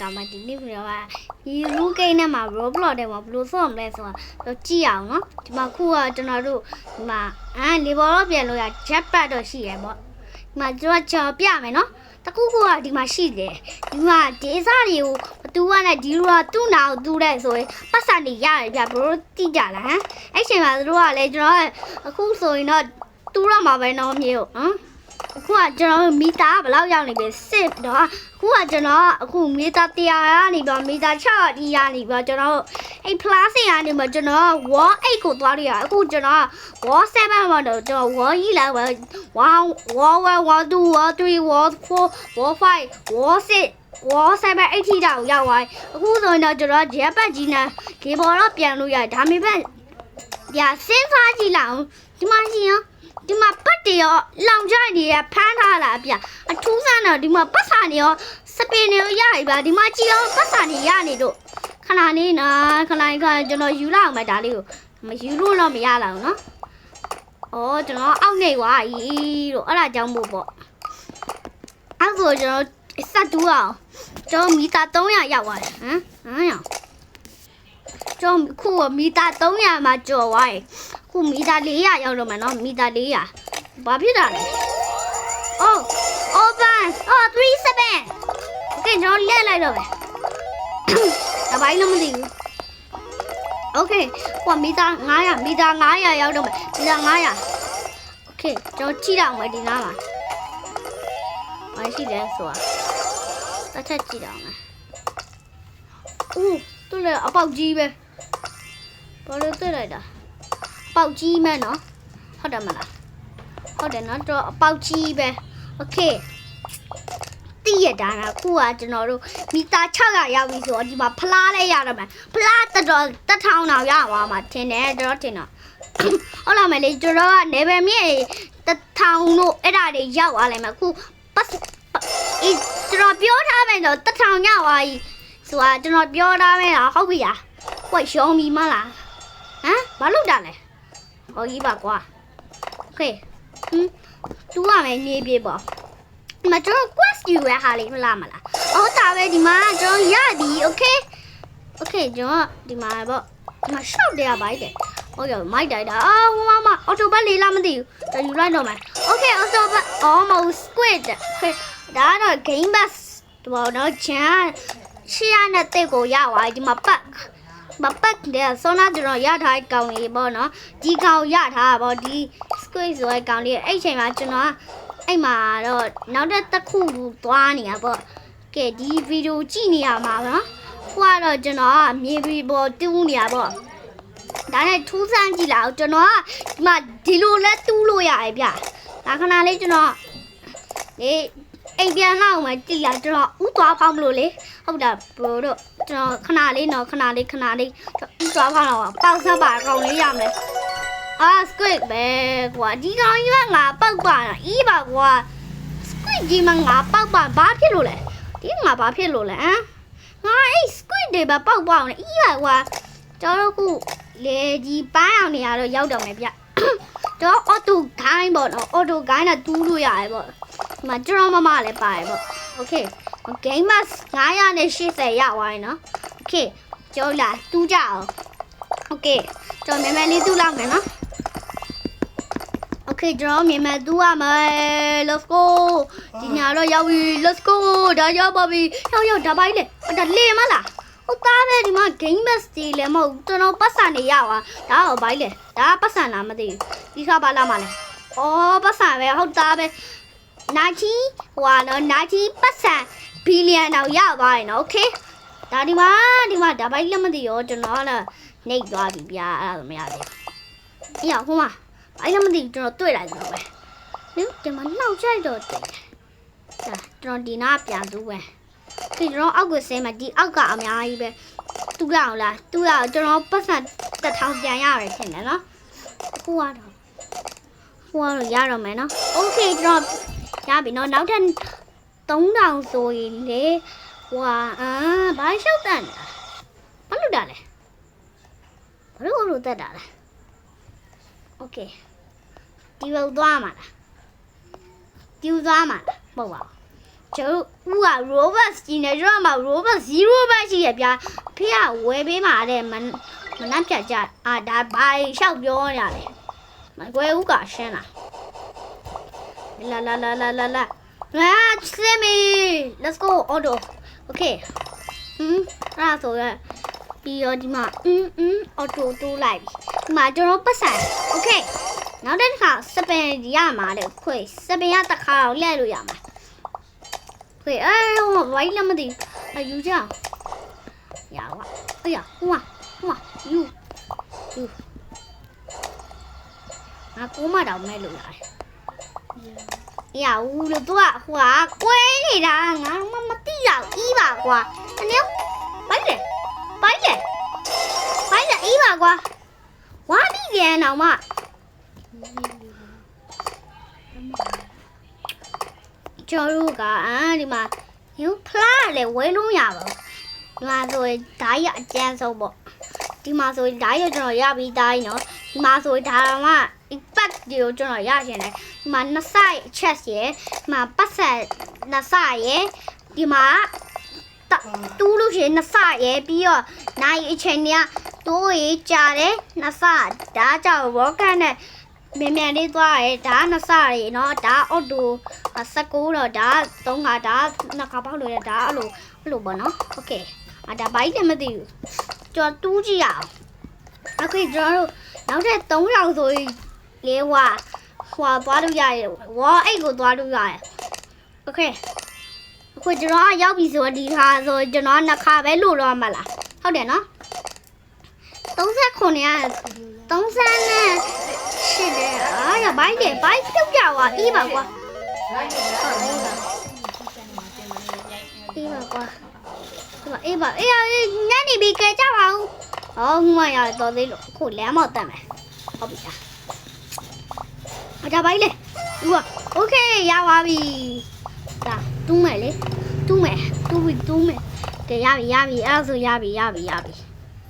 ကမှဒီနေ့ဗီဒီယိုကဒီလူကိန်းနဲ့မှာ Roblox ထဲမှာဘယ်လိုဆော့မလဲဆိုတာတော့ကြည့်အောင်နော်ဒီမှာခုကကျွန်တော်တို့ဒီမှာအာလေဘော်တော့ပြန်လို့ရ jetpack တော့ရှိရပေါ့ဒီမှာကျွန်တော်ကြော်ပြမယ်နော်တကူကူကဒီမှာရှိတယ်ဒီမှာဒေသတွေကိုဘသူကနဲ့ဒီလိုကသူ့နာကိုတူးတဲ့ဆိုရင်ပတ်စံနေရတယ်ဗျဘလို့တိကြလားဟမ်အဲ့ချိန်မှာသူတို့ကလည်းကျွန်တော်အခုဆိုရင်တော့တူးရမှာပဲနော်မြေကိုဟမ် အခုကကျွန်တော်မီတာဘယ်လောက်ရောက်နေပြီစစ်တော့အခုကကျွန်တော်အခုမီတာ100ကနေပြီးမီတာ6ဒီရနေပြီးကျွန်တော်အဲ့ plus ကနေမှကျွန်တော် wall 8ကိုသွားရရအခုကျွန်တော် wall 7မှာတော့ကျွန်တော် wall ကြီးလာပဲ1 wall 1 wall 2 wall 3 wall 4 wall 5 wall 6 wall 7 8ထိတောင်ရောက်သွားအခုဆိုရင်တော့ကျွန်တော် jetpack ကြီးနဲ့ cable တော့ပြန်လို့ရဒါပေမဲ့ပြစဉ်းစားကြည့်လိုက်အောင်ဒီမှာရှင်ရော ဒီမှာပတ်တွေရောလောင်ကြနေရဖမ်းထားလာဗျအထူးဆန်းတော့ဒီမှာပတ်စာနေရောစပင်နေရောရပြီဗျဒီမှာကြည်အောင်ပတ်စာနေရနေတို့ခဏလေးနော်ခဏလေးကကျွန်တော်ယူလိုက်အောင်မယ်ဒါလေးကိုမယူလို့တော့မရလောက်နော်အော်ကျွန်တော်အောက်နေွားဤလို့အဲ့ဒါကြောင့်မို့ပေါ့အဲ့ဆိုကျွန်တော်စက်တူးအောင်ကျွန်တော်မီတာ300ရောက်သွားတယ်ဟမ်ဟမ်ရောကျွန်တော်ခုကမီတာ300မှာကျော်သွားတယ် ခုမီတာ400ရောက်တော့မယ်နော်မီတာ400ဘာဖြစ်တာလဲ Oh open oh 37 Okay ကျွန်တော်လက်လိုက်တော့မယ်ဒါပိုင်းလည်းမသိဘူး Okay ဟိုမီတာ900မီတာ900ရောက်တော့မယ်မီတာ900 Okay ကျွန်တော်ကြည့်တော့မယ်ဒီနားမှာမရှိလဲဆိုတာတစ်ချက်ကြည့်တော့မယ်ဦးသူ့လည်းအပေါက်ကြီးပဲဘာလို့တွေ့လိုက်တာ ပေါက်ကြီးမဲနော်ဟုတ်တယ်မလားဟုတ်တယ်နော်တော့အပေါက်ကြီးပဲโอเคတည့်ရတာကခုကကျွန်တော်တို့မီတာ600ရောက်ပြီဆိုတော့ဒီမှာဖလားလဲရတော့မယ်ဖလားတော်တော်တက်ထောင်တော့ရသွားမှာထင်တယ်တော်တော်ထင်တော့ဟုတ်လားမယ်လေကျွန်တော်ကနေဗယ်မြေတက်ထောင်တို့အဲ့ဒါတွေရောက်သွားလိုက်မယ်ခုပတ်အေးကျွန်တော်ပြောထားမယ်တော့တက်ထောင်ရသွားပြီဆိုတာကျွန်တော်ပြောထားမယ်လားဟုတ်ပြီလားကိုယ်ရှုံးပြီမလားဟမ်ဘာလုပ်တာလဲ ဟောကြီးပါကွာโอเคဟမ်တူရမယ်နေပြေပေါ့ဒီမှာကျွန်တော် quest ယူရဟာလေးမလားမလားအော်ဒါပဲဒီမှာကျွန်တော်ရပြီโอเคโอเคကျွန်တော်ဒီမှာပေါ့ဒီမှာ shop တွေကပါတဲ့ဟုတ်ရောမိုက်တိုက်တာအာဟိုမမအော်တိုဘတ်လေးလားမသိဘူးတော်ယူလိုက်တော့မယ်โอเคအော်တိုဘတ်အော်မဟုတ် squid โอเคဒါကတော့ game bus ဒီပေါ်တော့ချန်ရှေ့ရတဲ့တိတ်ကိုရသွားပြီဒီမှာပတ် မပတ်တဲ့ဆောနာကျွန်တော်ရထားတဲ့ကောင်လေးပေါ့နော်ဒီကောင်ရထားတာပေါ့ဒီ squid ဆိုတဲ့ကောင်လေးအဲ့ချိန်မှာကျွန်တော်ကအဲ့မှာတော့နောက်တစ်တစ်ခုသွားနေတာပေါ့ကဲဒီဗီဒီယိုကြည့်နေရမှာနော်ခုကတော့ကျွန်တော်ကမြေပြီးပေါ်တူးနေတာပေါ့ဒါနဲ့ထူးဆန်းကြည့်လာအောင်ကျွန်တော်ကဒီမှာဒီလိုလဲတူးလို့ရတယ်ဗျဒါခဏလေးကျွန်တော်ဒီအိမ်ပြန်လောက်မှကြည့်လာကျွန်တော်ဥသွားဖောင်းမလို့လေဟုတ်တာဘရိုတို့ ကျွန်တော်ခဏလေးနော်ခဏလေးခဏလေးဥသွားဖောင်းတော့ပေါက်ဆက်ပါအကောင်လေးရမယ်အာ squid ပဲကွာဒီကောင်ကြီးကငါပေါက်ပါအီးပါကွာ squid ကြီးမငါပေါက်ပါဘာဖြစ်လို့လဲဒီငါဘာဖြစ်လို့လဲဟမ်ငါအဲ့ squid တွေပဲပေါက်ပါအောင်လေအီးပါကွာကျွန်တော်တို့ခုလေကြီးပန်းအောင်နေရတော့ရောက်တော့မယ်ဗျတော့ auto guide ပေါ့နော် auto guide နဲ့တူးလို့ရတယ်ပေါ့ဒီမှာကျွန်တော်မမလည်းပါတယ်ပေါ့ okay game max 980ရသွားရင်နော် okay ကျော်လာတူးကြအောင် okay ကျွန်တော်မြန်မြန်လေးတူးလောက်မယ်နော် Okay ကျွန်တော်မြန်မြန်တူးရမယ် let's go ဒီညာတော့ရောက်ပြီ let's go ဒါရောက်ပါပြီရောက်ရောက်ဒါပိုင်းလေဒါလေမလားဟုတ်သားပဲဒီမှာ game max ကြီးလည်းမဟုတ်ဘူးကျွန်တော်ပတ်စံနေရပါဒါတော့ဘိုင်းလေဒါပတ်စံလားမသိဘူးဒီခါပါလာမလဲအော်ပတ်စံပဲဟုတ်သားပဲနာချီဟိုဟာနော်နာချီပတ်စံ ဘီလီယံတော့ရသွားရင်နော် okay ဒါဒီမှာဒီမှာဒါဘိုင်းလည်းမသိရောကျွန်တော်လည်းနှိပ်သွားပြီဗျာအဲ့ဒါမရသေးဘူးအေးဟိုမှာ အဲ့လည်းမသိဘူးကျွန်တော်တွေ့လိုက်တော့ပဲဟင်ဒီမှာနှောက်ချိုက်တော့တွေ့တယ်ဒါကျွန်တော်ဒီနာပြန်သူပဲဒီကျွန်တော်အောက်ကဆဲမှာဒီအောက်ကအများကြီးပဲတူရအောင်လားတူရအောင်ကျွန်တော်ပတ်စံတစ်ထောင်ပြန်ရတယ်ထင်တယ်နော်ဟိုကတော့ဟိုကတော့ရတော့မယ်နော်โอเคကျွန်တော်ရပြီနော်နောက်ထပ် 3000ဆိုရင်လေဟွာအာဘာလျှောက်တန်တာဘာလို့တာလဲဘာလို့လို့တက်တာလဲ Okay ဒီဘက်သွားမှာလားဒီသွားမှာလားမဟုတ်ပါဘူးကျုပ်ဦးက robot ကြီးနေကျတော့မှ robot 0ပဲရှိရပြဖေကဝယ်ပေးမှာတဲ့မမနှက်ပြကြအာဒါဘာလျှောက်ပြောနေတာလဲမကွယ်ဦးကရှင်းလားလာလာလာလာလာ လာလာစမီ let's go auto okay ဟင်းအဲ့ဒါဆိုရပြီးတော့ဒီမှာอืมอืม auto တိုးလိုက်ပြီဒီမှာကျွန်တော်ပတ်စံ okay နောက်တစ်ခါစပင်ရမှာလေခွေစပင်ရတစ်ခါတော့လဲလို့ရမှာခွေအဲဟိုဘိုင်းလည်းမသိဘူးအယူကြရပါအေးရဟိုမှာဟိုမှာယူယူငါကိုမတော့မဲလို့ရတယ် ရဦးလို့သူကဟိုကကွဲနေတာငါမမသိတော့အီးပါကွာတနေ့ဘိုင်းလေဘိုင်းလေဘိုင်းလေအီးပါကွာဝါပြီးပြန်တော့မှကျော်တို့ကအာဒီမှာယူဖလားလည်းဝဲလုံးရပါဘူးဒီမှာဆိုရင်ဓာတ်ရအကျန်းဆုံးပေါ့ဒီမှာဆိုရင်ဓာတ်ရကျွန်တော်ရပြီးသားရင်နော်ဒီမှာဆိုရင်ဒါမှ impact တွေကိုကျွန်တော်ရရှင်တယ် ဒီမှာနှစ်ဆအချက်ရယ်ဒီမှာပတ်ဆက်နှစ်ဆရယ်ဒီမှာတတူးလို့ရှိရင်နှစ်ဆရယ်ပြီးတော့နိုင်အချိန်တွေကတိုးရေးကြတယ်နှစ်ဆဒါကြောင့် rocket နဲ့မြန်မြန်လေးသွားရဲဒါကနှစ်ဆရေနော်ဒါအော်တို16တော့ဒါ3ခါဒါနှစ်ခါပေါက်လို့ရဒါအဲ့လိုအဲ့လိုပေါ့နော်โอเคအဒါဘိုက်လည်းမသိဘူးကျော်တူးကြည့်ရအောင်အခုကျွန်တော်တို့နောက်ထပ်3ရောက်ဆိုရင်လေဟွာ ဟွာသွားလို့ရတယ်ဝါအဲ့ကိုသွားလို့ရတယ်โอเคအခုကျွန်တော်ကရောက်ပြီဆိုတော့ဒီခါဆိုကျွန်တော်နှစ်ခါပဲလို့တော့မှလားဟုတ်တယ်နော်39ရ30နဲ့ရှစ်တယ်အားရဘိုက်တယ်ဘိုက်ပြုတ်ကြွာအေးပါကွာအေးပါကွာအေးပါအေးအေးညနေပြီကြကြပါဦးဟောငမရတော့သေးလို့ခုလမ်းမောက်တက်မယ်ဟုတ်ပြီလား အကြဘိုက်လေသူကโอเคရပါပြီဒါတူးမယ်လေတူးမယ်တူးပြီတူးမယ်ကဲရပြီရပြီအဲ့ဒါဆိုရပြီရပြီရပြီ